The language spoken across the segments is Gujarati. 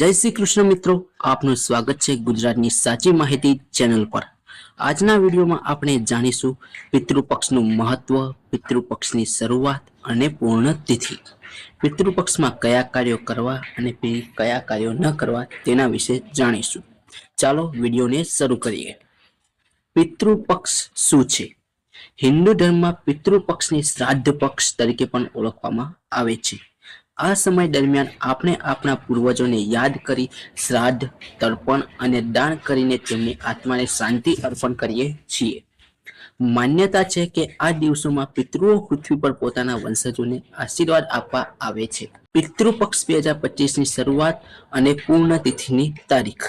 જય શ્રી કૃષ્ણ મિત્રો. આપનું સ્વાગત છે ગુજરાતની સાચી માહિતી ચેનલ પર. આજના વિડીયોમાં આપણે જાણીશું પિતૃપક્ષનું મહત્વ, પિતૃપક્ષની શરૂઆત અને પૂર્ણ તિથિ પિતૃપક્ષમાં કયા કાર્યો કરવા અને કયા કાર્યો ન કરવા તેના વિશે જાણીશું. ચાલો વિડીયોને શરૂ કરીએ. પિતૃપક્ષ શું છે? હિન્દુ ધર્મમાં પિતૃપક્ષની શ્રાદ્ધ પક્ષ તરીકે પણ ઓળખવામાં આવે છે. આ સમય દરમિયાન આપણે આપણા પૂર્વજોને યાદ કરી શ્રાદ્ધ, તર્પણ અને દાન કરીને તેમની આત્માને શાંતિ અર્પણ કરીએ છીએ. માન્યતા છે કે આ દિવસોમાં પિતૃઓ પૃથ્વી પર પોતાના વંશજોને આશીર્વાદ આપવા આવે છે. પિતૃપક્ષ બે હજાર પચીસની શરૂઆત અને પૂર્ણ તિથિની તારીખ.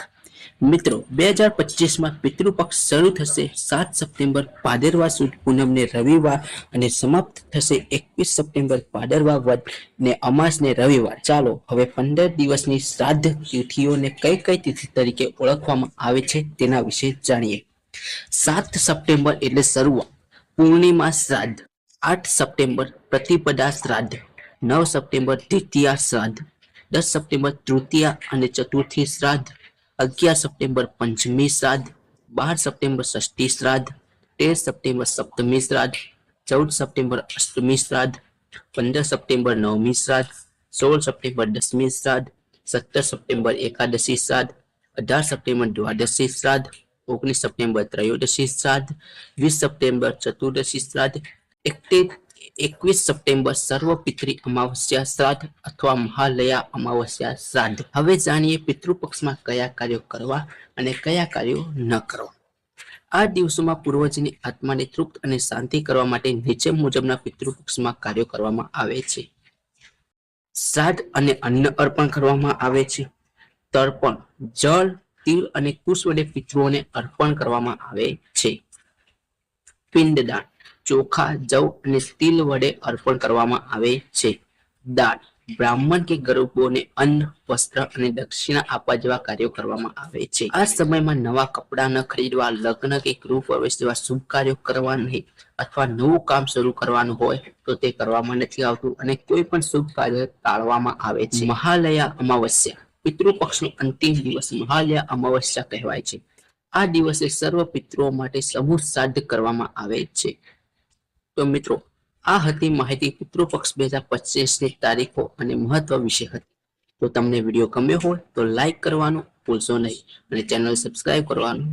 મિત્રો, બે હજાર પચીસમાં પિતૃપક્ષ શરૂ થશે સાત સપ્ટેમ્બર પાદરવા સુદ પૂનમને રવિવાર અને સમાપ્ત થશે એકવીસ સપ્ટેમ્બર પાદરવા વદ ને અમાસ ને રવિવાર. ચાલો, હવે પંદર દિવસની શ્રાદ્ધ તિથિઓને કઈ કઈ તિથિ તરીકે ઓળખવામાં આવે છે તેના વિશે જાણીએ. સાત સપ્ટેમ્બર એટલે શરૂઆત, પૂર્ણિમા શ્રાદ્ધ. આઠ સપ્ટેમ્બર પ્રતિપદા શ્રાદ્ધ. નવ સપ્ટેમ્બર દ્વિતીયા શ્રાદ્ધ. દસ સપ્ટેમ્બર તૃતીયા અને ચતુર્થી શ્રાદ્ધ. અગિયાર સપ્ટેમ્બર પંચમી શ્રાદ્ધ, બાર સપ્ટેમ્બર ષષ્ઠી શ્રાદ્ધ, તેર સપ્ટેમ્બર સપ્તમી શ્રાદ્ધ, ચૌદ સપ્ટેમ્બર અષ્ટમી શ્રાદ્ધ, પંદર સપ્ટેમ્બર નવમી શ્રાદ્ધ, સોળ સપ્ટેમ્બર દસમી શ્રાદ્ધ, સત્તર સપ્ટેમ્બર એકાદશી શ્રાદ્ધ, અઢાર સપ્ટેમ્બર દ્વાદશી શ્રાદ્ધ, ઓગણીસ સપ્ટેમ્બર ત્રયોદશી શ્રાદ્ધ, વીસ સપ્ટેમ્બર ચતુર્દશી શ્રાદ્ધ એકતે- એકવીસ સપ્ટેમ્બર સર્વ પિતૃ અમાવસ્યા શ્રાદ્ધ અથવા મહાલયા અમાવસ્યા શ્રાદ્ધ. હવે જાણીએ પિતૃપક્ષમાં કયા કાર્યો કરવા અને કયા કાર્યો ન કરવા. આ દિવસોમાં પૂર્વજની આત્માને તૃપ્ત અને શાંતિ કરવા માટે નીચે મુજબના પિતૃપક્ષમાં કાર્યો કરવામાં આવે છે. શ્રાદ્ધ અને અન્ન અર્પણ કરવામાં આવે છે. તર્પણ, જળ તિલ અને કુશ વડે પિતૃઓને અર્પણ કરવામાં આવે છે. પિંડદાન ચોખા, જવ અને તિલ વડે અર્પણ કરવામાં આવે છે. દાન બ્રાહ્મણ કે ગરીબોને અન્ન, વસ્ત્ર અને દક્ષિણા આપવા જેવા કાર્યો કરવામાં આવે છે. આ સમયમાં નવા કપડાં ન ખરીદવા, લગ્ન કે ગૃહ પ્રવેશ જેવા શુભ કાર્યો કરવા નહીં અથવા નવું કામ શરૂ કરવાનું હોય તો તે કરવામાં નથી આવતું અને કોઈ પણ શુભ કાર્ય ટાળવામાં આવે છે. મહાલયા અમાવસ્યા પિતૃપક્ષનો અંતિમ દિવસ મહાલયા અમાવસ્યા કહેવાય છે. આ દિવસે સર્વ પિત્રો માટે સમૂહ શ્રાદ્ધ કરવામાં આવે છે. તો મિત્રો, આ હતી માહિતી પિતૃપક્ષ બે હજાર પચીસની તારીખો અને મહત્વ વિશે હતી. તો તમને વીડિયો ગમ્યો હોય તો લાઈક કરવાનું ભૂલશો નહીં અને ચેનલ સબસ્ક્રાઇબ કરવાનું